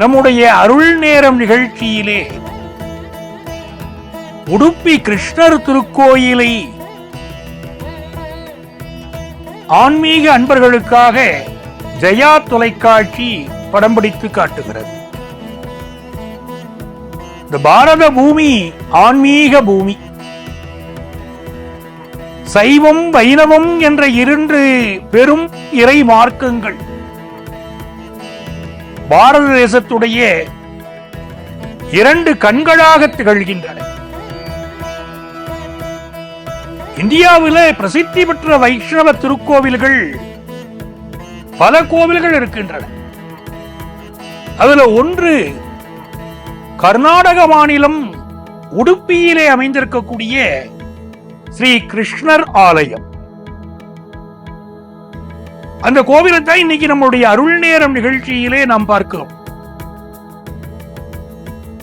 நம்முடைய அருள் நேரம் நிகழ்ச்சியிலே உடுப்பி கிருஷ்ணர் திருக்கோயிலை ஆன்மீக அன்பர்களுக்காக ஜெயா தொலைக்காட்சி படம் பிடித்து காட்டுகிறது. இந்த பாரத பூமி ஆன்மீக பூமி. சைவம் வைணவம் என்ற இரண்டு பெரும் இறை மார்க்கங்கள். பாரத தேசத்துடைய இரண்டு கண்களாக திகழ்கின்றன. இந்தியாவிலே பிரசித்தி பெற்ற வைஷ்ணவ திருக்கோவில்கள் பல கோவில்கள் இருக்கின்றன. அதுல ஒன்று கர்நாடக மாநிலம் உடுப்பியிலே அமைந்திருக்கக்கூடிய ஸ்ரீ கிருஷ்ணர் ஆலயம். அந்த கோவிலத்தை இன்னைக்கு நம்முடைய அருள் நேரம் நிகழ்ச்சியிலே நாம் பார்க்கிறோம்.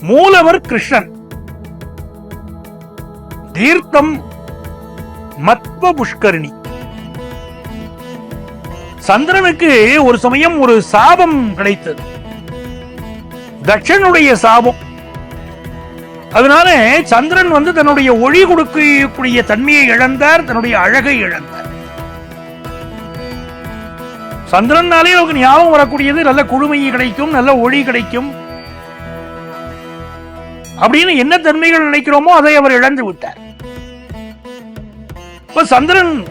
மூலவர் கிருஷ்ணன். தீர்த்தம் மத்வ புஷ்கரணி சந்திரனுக்கு ஒரு சமயம் ஒரு சாபம் கிடைத்தது. தட்சனுடைய சாபம். அதனால சந்திரன் வந்து தன்னுடைய ஒளி கொடுக்கக்கூடிய தன்மையை இழந்தார் தன்னுடைய அழகை இழந்தார். சந்திரனாலே நமக்கு ஞாபகம் வரக்கூடியது நல்ல குழுமையை கிடைக்கும் நல்ல ஒளி கிடைக்கும். அப்படின்னு என்ன தன்மைகள் நினைக்கிறோமோ அதை அவர் இழந்து விட்டார். இப்ப சந்திரன்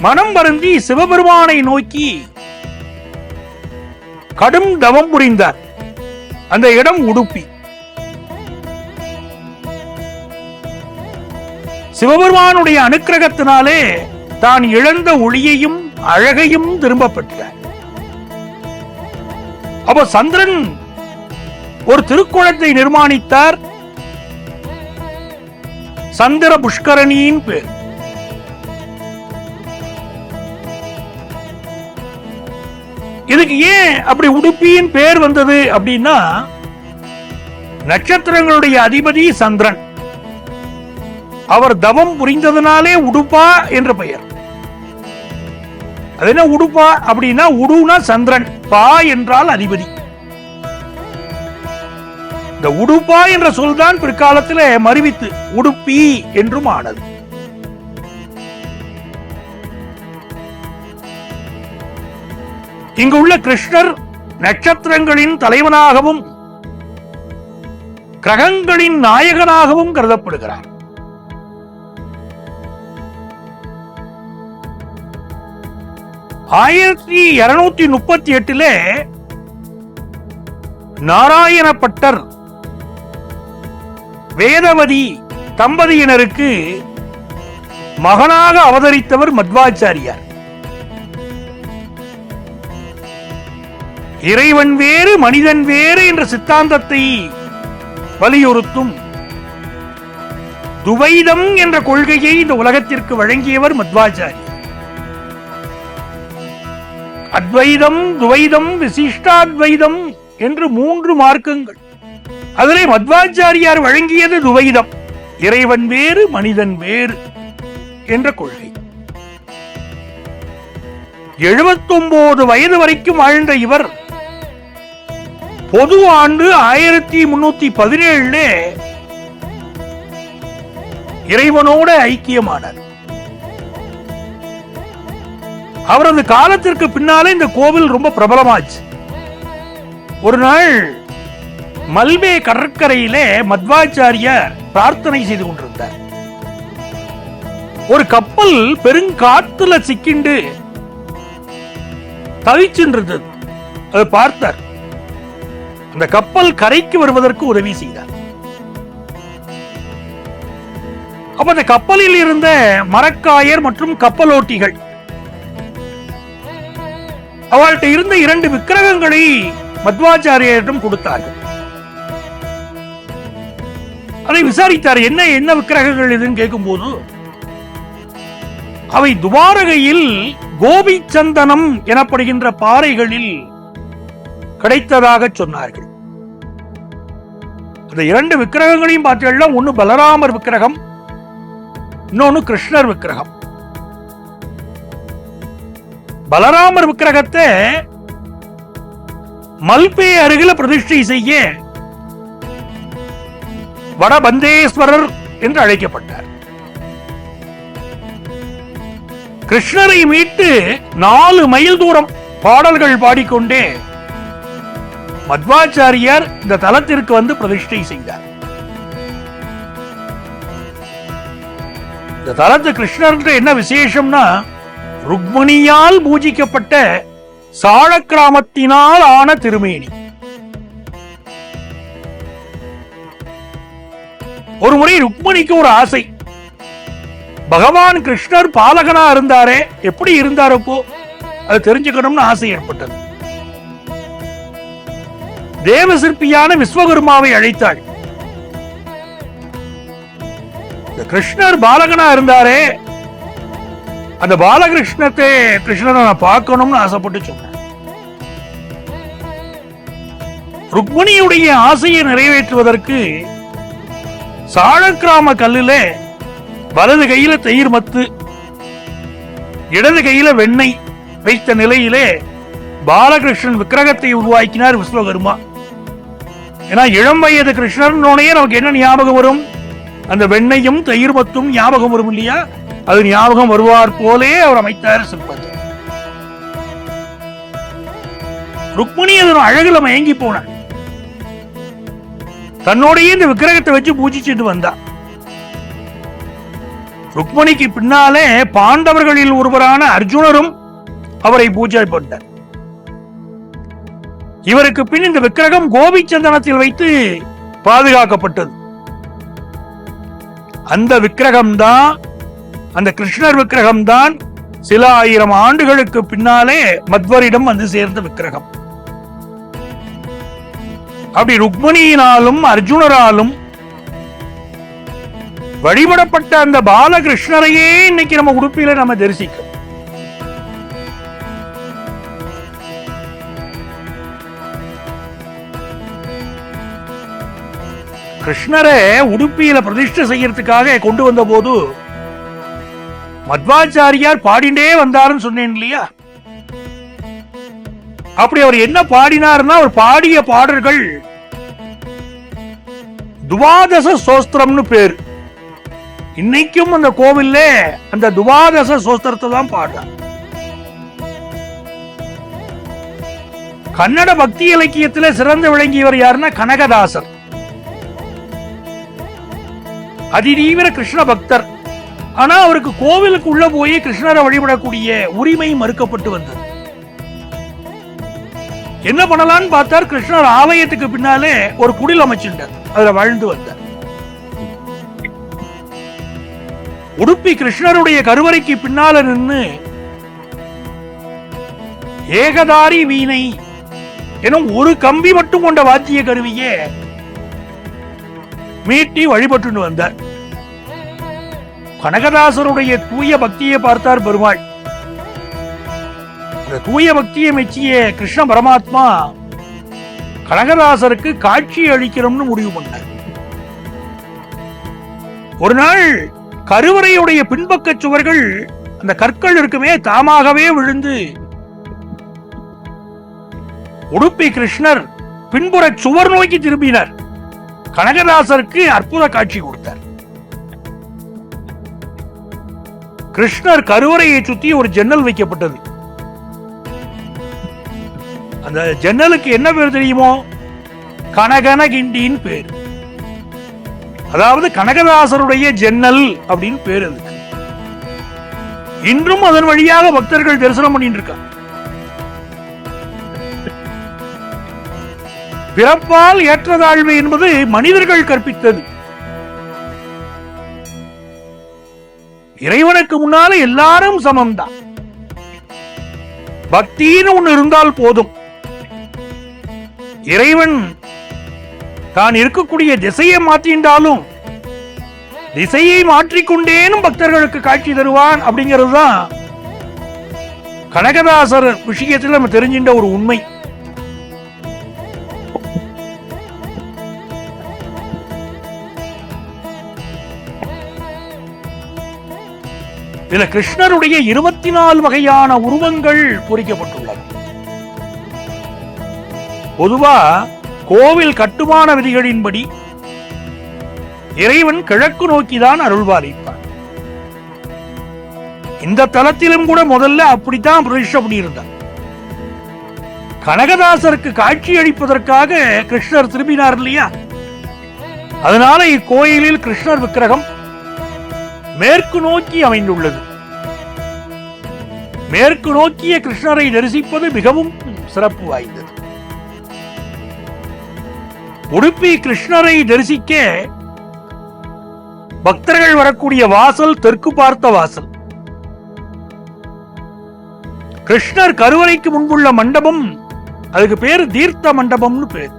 மனம் வருந்தி சிவபெருமானை நோக்கி கடும் தவம் புரிந்தார். அந்த இடம் உடுப்பி. சிவபெருமானுடைய அனுக்கிரகத்தினாலே தான் இழந்த ஒளியையும் அழகையும் திரும்ப பெற்றார் அப்ப சந்திரன் ஒரு திருக்குளத்தை நிர்மாணித்தார். சந்திர புஷ்கரணியின் பேர். இதுக்கு ஏன் அப்படி உடுப்பியின் பேர் வந்தது அப்படின்னா நட்சத்திரங்களுடைய அதிபதி சந்திரன். அவர் தவம் புரிந்ததனாலே உடுப்பா என்ற பெயர். அது என்ன உடுப்பா? அப்படின்னா உடுனா சந்திரன். பா என்றால் அதிபதி. இந்த உடுப்பா என்ற சொல்தான் பிற்காலத்தில் மறுவித்து உடுப்பி என்றும் ஆனது. இங்கு உள்ள கிருஷ்ணர் நட்சத்திரங்களின் தலைவனாகவும் கிரகங்களின் நாயகனாகவும் கருதப்படுகிறார். ஆயிரத்தி இருநூத்தி முப்பத்தி எட்டுல நாராயணப்பட்டர் வேதவதி தம்பதியினருக்கு மகனாக அவதரித்தவர் மத்வாச்சாரியார். இறைவன் வேறு மனிதன் வேறு என்ற சித்தாந்தத்தை வலியுறுத்தும் துவைதம் என்ற கொள்கையை இந்த உலகத்திற்கு வழங்கியவர் மத்வாச்சாரி. அத்வைதம் துவைதம் விசிஷ்டாத்வைதம் என்று மூன்று மார்க்கங்கள். அதிலே மத்வாச்சாரியார் வழங்கியது துவைதம். இறைவன் வேறு மனிதன் வேறு என்ற கொள்கை. எழுபத்தொன்பது வயது வரைக்கும் வாழ்ந்த இவர் பொது ஆண்டு ஆயிரத்தி முன்னூத்தி பதினேழுல இறைவனோட ஐக்கியமானார். அவரது காலத்திற்கு பின்னாலே இந்த கோவில் ரொம்ப பிரபலமாச்சு. ஒரு நாள் மல்பே கடற்கரையிலே மத்வாச்சாரியார் பிரார்த்தனை செய்து கொண்டிருந்தார். ஒரு கப்பல் பெருங்காத்துல சிக்கிண்டு தவிச்சுன்றது அதை பார்த்தார். அந்த கப்பல் கரைக்கு வருவதற்கு உதவி செய்தார். அப்ப அந்த கப்பலில் இருந்த மரக்காயர் மற்றும் கப்பலோட்டிகள் அவள்கிட்ட இருந்த இரண்டு விக்கிரகங்களை மத்வாச்சாரியரிடம் கொடுத்தார்கள். அதை விசாரித்தார் என்ன என்ன விக்கிரகங்கள் இதுன்னு கேட்கும்போது அவை துவாரகையில் கோபி சந்தனம் எனப்படுகின்ற பாறைகளில் கிடைத்ததாக சொன்னார்கள். அந்த இரண்டு விக்கிரகங்களையும் பார்த்தீங்கன்னா ஒன்னு பலராமர் விக்கிரகம் இன்னொன்னு கிருஷ்ணர் விக்கிரகம். பலராமர் விக்கிரகத்தை மல்பே அருகில பிரதிஷ்டை செய்ய வடபந்தேஸ்வரர் என்று அழைக்கப்பட்டார். கிருஷ்ணரை மீட்டு நாலு மைல் தூரம் பாடல்கள் பாடிக்கொண்டே மத்வாச்சாரியார் இந்த தலத்திற்கு வந்து பிரதிஷ்டை செய்தார். இந்த தலத்து கிருஷ்ணர் என்ன விசேஷம்னா ருக்மணியால் பூஜிக்கப்பட்ட சாழ கிராமத்தினால் ஆன திருமேனி. ஒரு முறை ருக்மணிக்கு ஒரு ஆசை. பகவான் கிருஷ்ணர் பாலகனா இருந்தாரே எப்படி இருந்தார் அப்போ? அது தெரிஞ்சுக்கணும்னு ஆசை ஏற்பட்டது. தேவ சிற்பியான விஸ்வகர்மாவை அழைத்தாள். கிருஷ்ணர் பாலகனா இருந்தாரே அந்த பாலகிருஷ்ணத்தை கிருஷ்ணனை நான் பார்க்கணும்னு ஆசைப்பட்டு சொன்னேன். ருக்மணியுடைய ஆசையை நிறைவேற்றுவதற்கு சாழக்கிராம கல்லில வலது கையில தயிர் மத்து இடது கையில வெண்ணெய் வைத்த நிலையிலே பாலகிருஷ்ணன் விக்கிரகத்தை உருவாக்கினார் விஸ்வகர்மா. ஏன்னா இளம் வயது கிருஷ்ணன் நமக்கு என்ன ஞாபகம் வரும்? அந்த வெண்ணையும் தயிர் மத்தும் ஞாபகம் வரும் இல்லையா? அது ஞாபகம் வருவார் போலே அவர் அமைத்தார் சிற்பத்தை. ருக்மணி அதன் அழகுல மயங்கி போனார் தன்னோடையே இந்த விக்கிரகத்தை வச்சு பூஜிச்சுட்டு வந்தா. ருக்மணிக்கு பின்னாலே பாண்டவர்களில் ஒருவரான அர்ஜுனரும் அவரை பூஜை பண்ணார். இவருக்கு பின் இந்த விக்கிரகம் கோபிச்சந்தனத்தில் வைத்து பாதுகாக்கப்பட்டது. அந்த விக்கிரகம் தான் அந்த கிருஷ்ணர் விக்கிரகம் தான் சில ஆயிரம் ஆண்டுகளுக்கு பின்னாலே மத்வரிடம் வந்து சேர்ந்த விக்கிரகம். அப்படி ருக்மணியினாலும் அர்ஜுனராலும் வழிபடப்பட்ட அந்த பாலகிருஷ்ணரையே இன்னைக்கு நம்ம உடுப்பில நம்ம தரிசிக்கிறோம். கிருஷ்ணரை உடுப்பியில பிரதிஷ்டை செய்யறதுக்காக கொண்டு வந்த போது மத்வாச்சாரியார் பாடிண்டே வந்தாருன்னு சொன்னேன் இல்லையா? அப்படி அவர் என்ன பாடினார்னா அவர் பாடிய பாடல்கள் துவாதச சோஸ்திரம்னு பேர். இன்னைக்கும் அந்த கோவில்ல அந்த துவாதச சோஸ்திரத்தை தான் பாடுறார். கன்னட பக்தி இலக்கியத்தில் சிறந்து விளங்கியவர் யாருன்னா கனகதாசர். அதிதீவிர கிருஷ்ண பக்தர். ஆனா அவருக்கு கோவிலுக்கு உள்ள போய் கிருஷ்ணரை வழிபடக்கூடிய உரிமை மறுக்கப்பட்டு வந்தது. என்ன பண்ணலாம்னு பார்த்தார் கிருஷ்ணர் ஆலயத்துக்கு பின்னாலே ஒரு குடில் அமைச்சிருந்தார் அதுல வாழ்ந்து வந்தார். உடுப்பி கிருஷ்ணருடைய கருவறைக்கு பின்னால நின்று ஏகதாரி வீணை எனும் ஒரு கம்பி மட்டும் கொண்ட வாத்திய கருவியே மீட்டி வழிபட்டு வந்தார். கனகதாசருடைய தூய பக்தியை பார்த்தார் பெருமாள். அந்த தூய பக்தியை மெச்சிய கிருஷ்ண பரமாத்மா கனகதாசருக்கு காட்சி அளிக்கிறோம்னு முடிவு பண்ணார். ஒரு நாள் கருவறையுடைய பின்பக்க சுவர்கள் அந்த கற்கள் இருக்குமே தாமாகவே விழுந்து உடுப்பி கிருஷ்ணர் பின்புற சுவர் நோக்கி திரும்பினார். கனகதாசருக்கு அற்புத காட்சி கொடுத்தார். கிருஷ்ணர் கருவறையை சுத்தி ஒரு ஜன்னல் வைக்கப்பட்டது. அந்த ஜன்னலுக்கு என்ன பேர் தெரியுமோ? கனகன கிண்டின்னு பேர். அதாவது கனகதாசருடைய ஜன்னல் அப்படின்னு பேர் அதுக்கு இன்றும் அதன் வழியாக பக்தர்கள் தரிசனம் பண்ணிட்டு இருக்காங்க பிறப்பால் ஏற்றதாழ்வு என்பது மனிதர்கள் கற்பித்தது. இறைவனுக்கு முன்னால எல்லாரும் சமம்தான். பக்தின்னு ஒண்ணு இருந்தால் போதும். இறைவன் தான் இருக்கக்கூடிய திசையை மாற்றின்றாலும் திசையை மாற்றிக்கொண்டேனும் பக்தர்களுக்கு காட்சி தருவான் அப்படிங்கிறது தான் கனகதாசர் விஷயத்தில் நம்ம தெரிஞ்சின்ற ஒரு உண்மை. இதுல கிருஷ்ணருடைய இருபத்தி நாலு வகையான உருவங்கள் பொறிக்கப்பட்டுள்ளன பொதுவா கோவில் கட்டுமான விதிகளின்படி இறைவன் கிழக்கு நோக்கிதான் அருள்வாரிப்பார் இந்த தலத்திலும் கூட முதல்ல அப்படித்தான் பிரதிஷ்டை பண்ணியிருந்தார். கனகதாசருக்கு காட்சி அளிப்பதற்காக கிருஷ்ணர் திரும்பினார் இல்லையா? அதனால இக்கோயிலில் கிருஷ்ணர் விக்கிரகம் மேற்கு நோக்கி அமைந்துள்ளது. மேற்கு நோக்கிய கிருஷ்ணரை தரிசிப்பது மிகவும் சிறப்பு வாய்ந்தது. உடுப்பி கிருஷ்ணரை தரிசிக்க பக்தர்கள் வரக்கூடிய வாசல் தெற்கு பார்த்த வாசல். கிருஷ்ணர் கருவறைக்கு முன்புள்ள மண்டபம் அதுக்கு பேரு தீர்த்த மண்டபம்னு பேர்.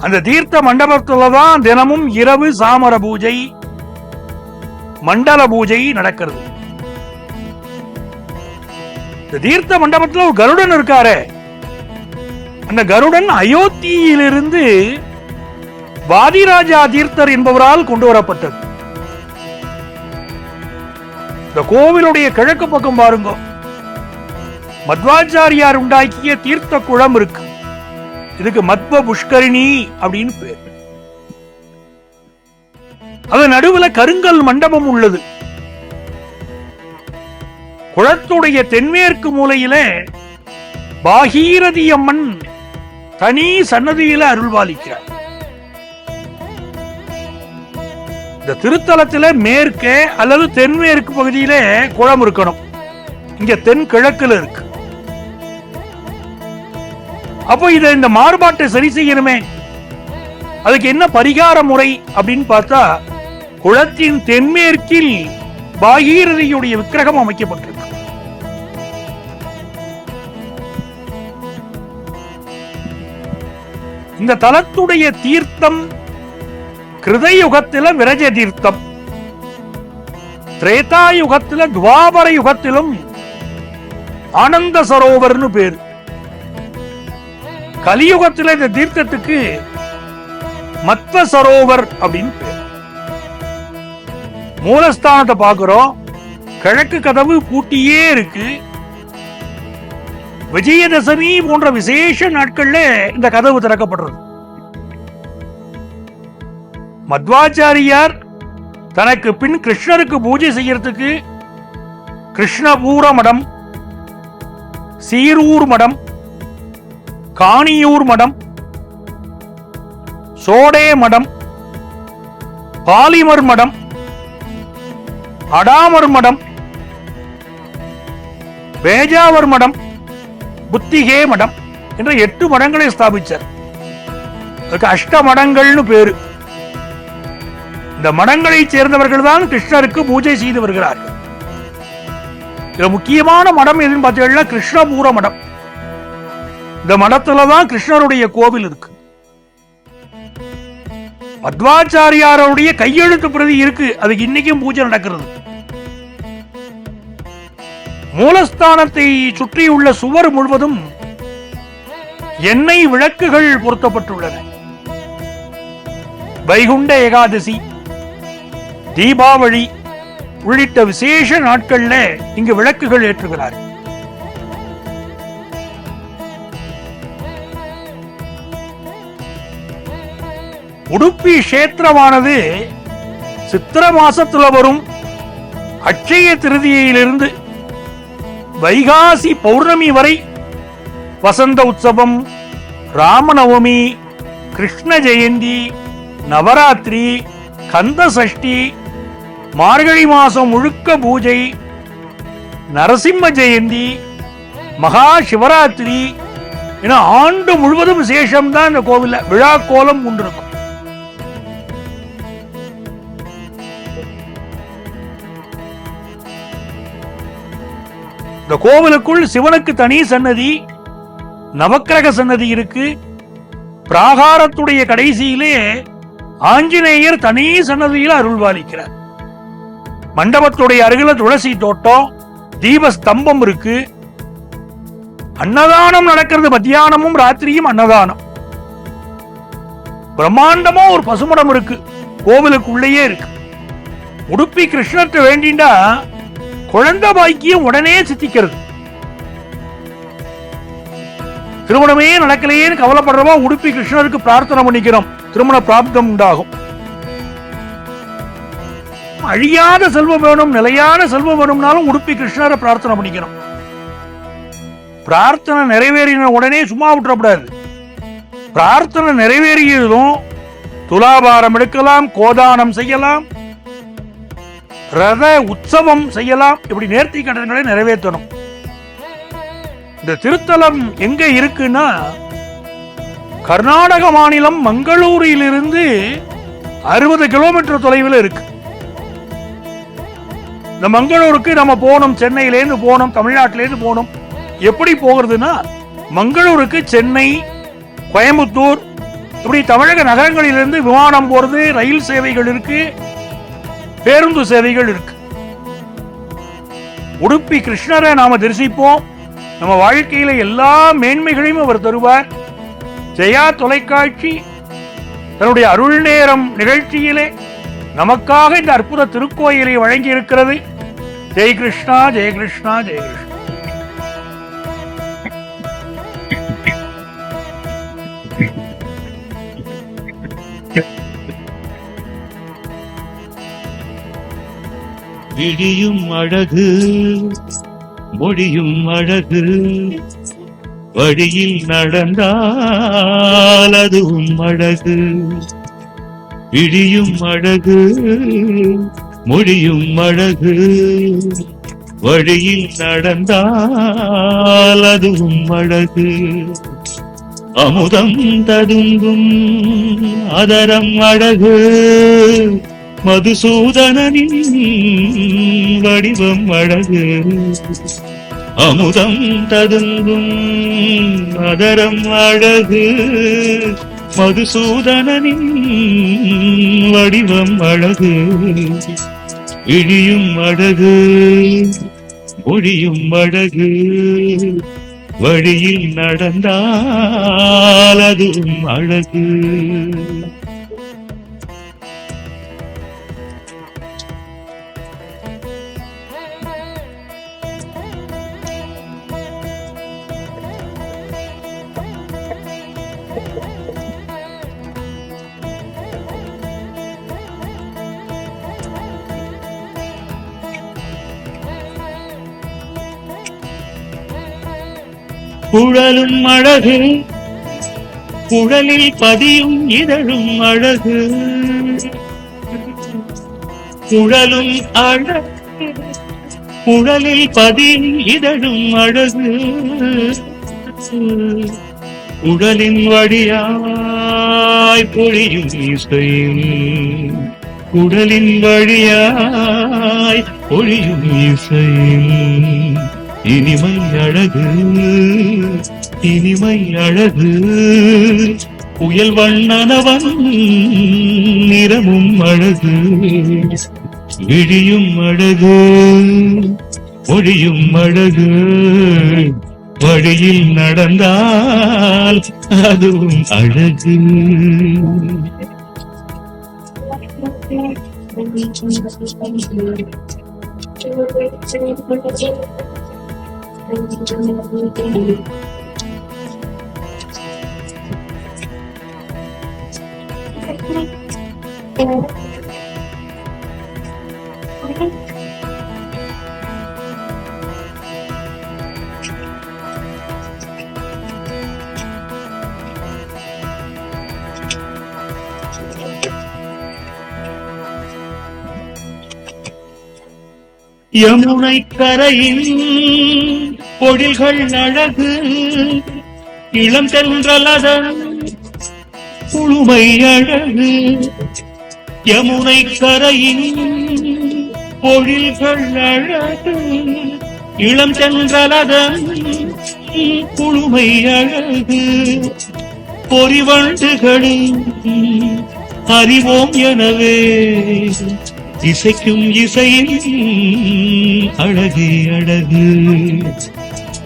அந்த தீர்த்த மண்டபத்துல தான் தினமும் இரவு சாமர பூஜை மண்டல பூஜை நடக்கிறது. இந்த தீர்த்த மண்டபத்துல ஒரு கருடன் இருக்காரு. அந்த கருடன் அயோத்தியிலிருந்து வாதிராஜா தீர்த்தர் என்பவரால் கொண்டு வரப்பட்டது. இந்த கோவிலுடைய கிழக்கு பக்கம் பாருங்க. மத்வாச்சாரியார் உண்டாக்கிய தீர்த்த குளம் இருக்கு. இதுக்கு மத்வ புஷ்கரிணி அப்படின்னு பேர். அதன் நடுவுல கருங்கல் மண்டபம் உள்ளது. குளத்துடைய தென்மேற்கு மூலையில பாகீரதி அம்மன் தனி சன்னதியில அருள்பாலிக்கிறார் இந்த திருத்தலத்துல மேற்கே அல்லது தென்மேற்கு பகுதியில குளம் இருக்கணும். இங்க தென் கிழக்குல இருக்கு. அப்போ இதை இந்த மாறுபாட்டை சரி செய்யணுமே. அதுக்கு என்ன பரிகார முறை அப்படின்னு பார்த்தா குளத்தின் தென்மேற்கில் பாகீரதியுடைய விக்கிரகம் அமைக்கப்பட்டிருக்கு. இந்த தலத்துடைய தீர்த்தம் கிருதயுகத்தில விரஜ தீர்த்தம் திரேதா யுகத்தில துவாபர யுகத்திலும் ஆனந்த சரோவர்னு பேர். கலியுகத்தில் இந்த தீர்த்தத்துக்கு மத்வ சரோவர் அப்படின்னு பேர். மூலஸ்தானத்தை பார்க்கிறோம். கிழக்கு கதவு பூட்டியே இருக்கு. விஜயதசமி போன்ற விசேஷ நாட்கள்ல இந்த கதவு திறக்கப்படுறது. மத்வாச்சாரியார் தனக்கு பின் கிருஷ்ணருக்கு பூஜை செய்யறதுக்கு கிருஷ்ணபூர மடம் சீரூர் மடம் காணியூர் மடம் சோடே மடம் பாலிமர் மடம் அடாமர் மடம் பேஜாவர் மடம் புத்திகே மடம் என்ற எட்டு மடங்களை ஸ்தாபிச்சார். அதுக்கு அஷ்ட மடங்கள்னு பேரு. இந்த மடங்களைச் சேர்ந்தவர்கள் தான் கிருஷ்ணருக்கு பூஜை செய்து வருகிறார்கள். இதுல முக்கியமான மடம் எதுன்னு பார்த்தீங்கன்னா கிருஷ்ணபூர மடம் இந்த மடத்துல தான் கிருஷ்ணருடைய கோவில் இருக்கு. மத்வாச்சாரியாருடைய கையெழுத்து பிரதி இருக்கு. அதுக்கு இன்னைக்கும் பூஜை நடக்கிறது. மூலஸ்தானத்தை சுற்றியுள்ள சுவர் முழுவதும் எண்ணெய் விளக்குகள் பொருத்தப்பட்டுள்ளன. வைகுண்ட ஏகாதசி தீபாவளி உள்ளிட்ட விசேஷ நாட்கள்ல இங்கு விளக்குகள் ஏற்றுகிறார் உடுப்பி கஷேத்திரமானது சித்திர மாசத்துல வரும் அட்சய திருதியிலிருந்து வைகாசி பௌர்ணமி வரை வசந்த உற்சவம் ராமநவமி கிருஷ்ண ஜெயந்தி நவராத்திரி கந்த சஷ்டி மார்கழி மாசம் முழுக்க பூஜை நரசிம்ம ஜெயந்தி மகா சிவராத்திரி என ஆண்டு முழுவதும் விசேஷம் தான் இந்த கோவில்ல. விழா கோலம் கொண்டிருக்கும் இந்த கோவிலுக்குள் சிவனுக்கு தனி சன்னதி நவக்கிரக சன்னதி இருக்கு. பிராகாரத்துடைய கடைசியிலே ஆஞ்சநேயர் தனி சன்னதியில் அருள்பாலிக்கிறார் மண்டபத்துடைய அருகில துளசி தோட்டம் தீப ஸ்தம்பம் இருக்கு. அன்னதானம் நடக்கிறது மத்தியானமும் ராத்திரியும் அன்னதானம். பிரம்மாண்டமா ஒரு பசுமடம் இருக்கு. கோவிலுக்குள்ளேயே இருக்கு. உடுப்பி கிருஷ்ணத்தை வேண்டிண்டா குழந்தை பாக்கியம் உடனே சித்திக்கிறது. திருமணமே நடக்கலையேன்னு கவலைப்படுறவா உடுப்பி கிருஷ்ணருக்கு பிரார்த்தனை பண்ணிக்கிறோம். திருமண பிராப்தம் உண்டாகும். அழியாத செல்வம் வேணும் நிலையான செல்வம் வேணும்னாலும் உடுப்பி கிருஷ்ணரை பிரார்த்தனை பண்ணிக்கணும் பிரார்த்தனை நிறைவேறின உடனே சும்மா விட்டுறக்கூடாது. பிரார்த்தனை நிறைவேறியதும் துலாபாரம் எடுக்கலாம் கோதானம் செய்யலாம் ரத உற்சவம் செய்யலாம். இப்படி நேர்த்தி கடன்களை நிறைவேற்றணும். இந்த திருத்தலம் எங்க இருக்குன்னா கர்நாடக மாநிலம் மங்களூரிலிருந்து அறுபது கிலோமீட்டர் தொலைவில் இருக்கு. இந்த மங்களூருக்கு நம்ம போனோம் சென்னையிலேருந்து போனோம் தமிழ்நாட்டிலேருந்து போனோம் எப்படி போகிறதுனா மங்களூருக்கு சென்னை கோயம்புத்தூர் இப்படி தமிழக நகரங்களிலிருந்து விமானம் போறது ரயில் சேவைகள் இருக்கு. பேருந்து சேவைகள் இருக்கு. உடுப்பி கிருஷ்ணரை நாம தரிசிப்போம். நம்ம வாழ்க்கையில எல்லா மேன்மைகளையும் அவர் தருவார். ஜெயா தொலைக்காட்சி தன்னுடைய அருள் நேரம் நிகழ்ச்சியிலே நமக்காக இந்த அற்புத திருக்கோயிலை வழங்கி இருக்கிறது ஜெய் கிருஷ்ணா ஜெய கிருஷ்ணா ஜெய கிருஷ்ணா. விடியும் அழகு மொழியும் அழகு வழியில் நடந்தால் அதுவும் அழகு. விடியும் அழகு மொழியும் அழகு வழியில் நடந்தால் அதுவும் அழகு. அமுதம் ததுங்கும் அதரம் அழகு. மதுசூதனின் வடிவம் அழகு. அமுதம் ததுங்கும் அதரம் அழகு. மதுசூதனின் வடிவம் அழகு. இழியும் அழகு மொழியும் அழகு. வழியில் நடந்தால் அதுவும் அழகு. குழலும் அழகு. குழலில் பதியும் இதழும் அழகு. குழலும் அழகு. குழலில் பதியும் இதழும் அழகு. குழலின் வழியாய் பொழியும் இசையும். குடலின் வழியாய் பொழியும் இசையும். இனிமை அழகு இனிமை அழகு. புயல் வண்ணனவன் நிறமும் அழகு. விழியும் அழகு மொழியும் அழகு. வழியில் நடந்தால் அதுவும் அழகு. யமுனை கரையில் பொழில்கள் அழகு இளம் தென்றலதன் குழுமை அழகு யமுனை கரையின் பொழில்கள் அழகு இளம் தென்றலதன் குழுமை அழகு. பொறிவண்டுகளில் அறிவோம் எனவே இசைக்கும் இசையின் அழகு அழகு.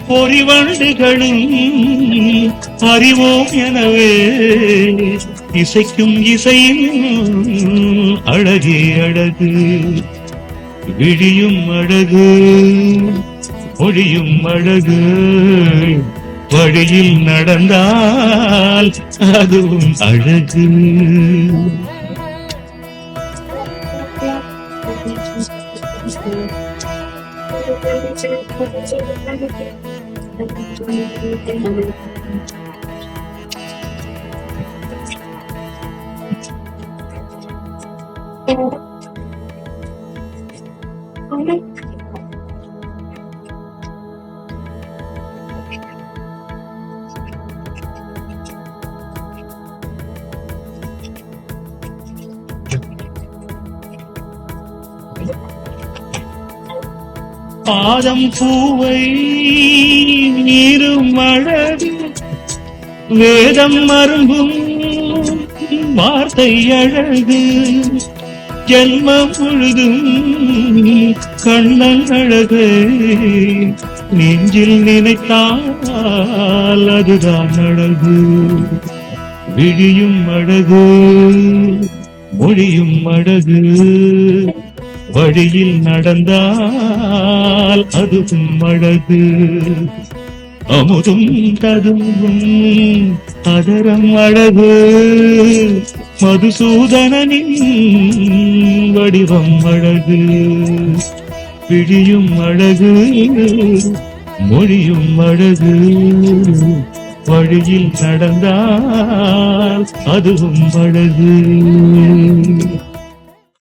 பொறிவண்டுகளை அறிவோம் எனவே. இசைக்கும் இசையும் அழகே அழகு. விழியும் அழகு ஒளியும் அழகு. வழியில் நடந்தால் அதுவும் அழகு. Thank you. Thank you. பாதம் பூவை நீரும் அழகு. வேதம் மருங்கும் வார்த்தை அழகு. ஜென்மம் முழுதும் கண்ணன் அழகு. நெஞ்சில் நினைத்தால் அதுதான் அழகு. விழியும் அழகு மொழியும் அழகு. வழியில் நடந்தால் அதுவும் அழகு. அமுதும் ததும்பும் அதரம் அழகு. மதுசூதனனின் வடிவம் அழகு. பிழியும் அழகு மொழியும் அழகு. வழியில் நடந்தால் அதுவும் அழகு.